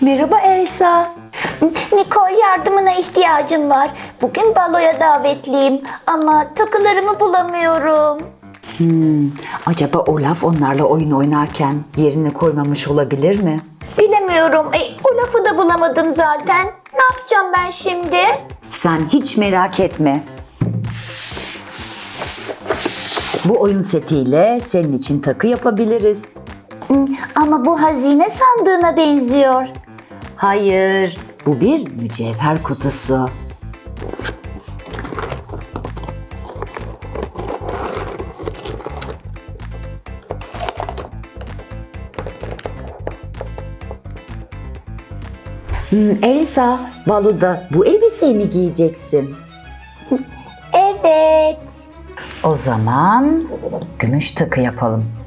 Merhaba Elsa. Nicole yardımına ihtiyacım var. Bugün baloya davetliyim ama takılarımı bulamıyorum. Acaba Olaf onlarla oyun oynarken yerini koymamış olabilir mi? Bilemiyorum. E, o lafı da bulamadım zaten. Ne yapacağım ben şimdi? Sen hiç merak etme. Bu oyun setiyle senin için takı yapabiliriz. Hmm, Ama bu hazine sandığına benziyor. Hayır, bu bir mücevher kutusu. Hmm, Elsa, baloda bu elbiseyi mi giyeceksin? Evet. O zaman gümüş takı yapalım.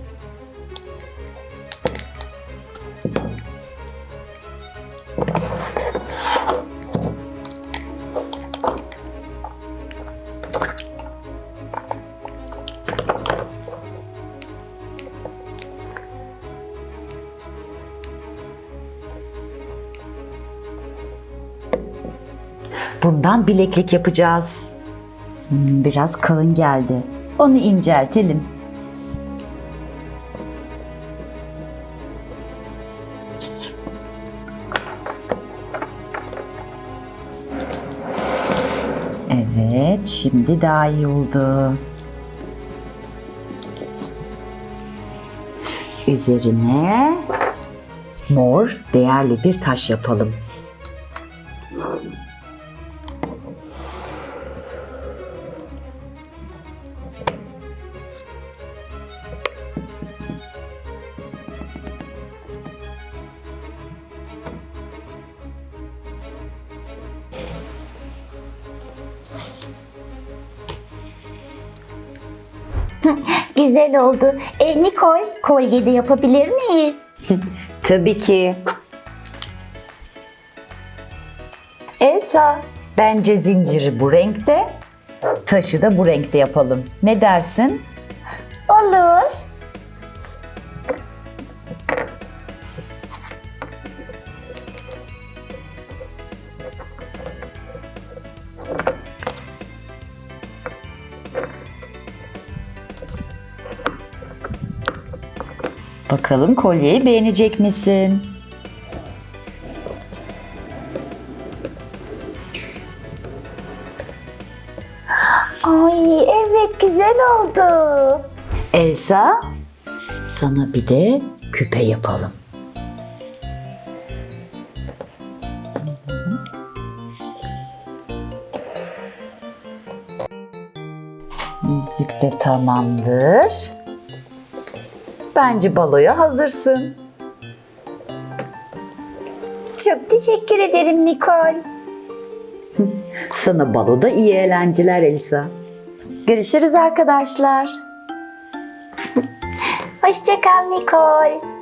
Bundan bileklik yapacağız. Hmm, Biraz kalın geldi. Onu inceltelim. Evet, şimdi daha iyi oldu. Üzerine mor değerli bir taş yapalım. Güzel oldu. E, Nicole, kolye de yapabilir miyiz? Tabii ki. Elsa, bence zinciri bu renkte, taşı da bu renkte yapalım. Ne dersin? Olur. Bakalım kolyeyi beğenecek misin? Ay evet güzel oldu. Elsa, sana bir de küpe yapalım. Yüzük de tamamdır. Bence baloya hazırsın. Çok teşekkür ederim Nicole. Sana baloda iyi eğlenceler Elsa. Görüşürüz arkadaşlar. Hoşça kal Nicole.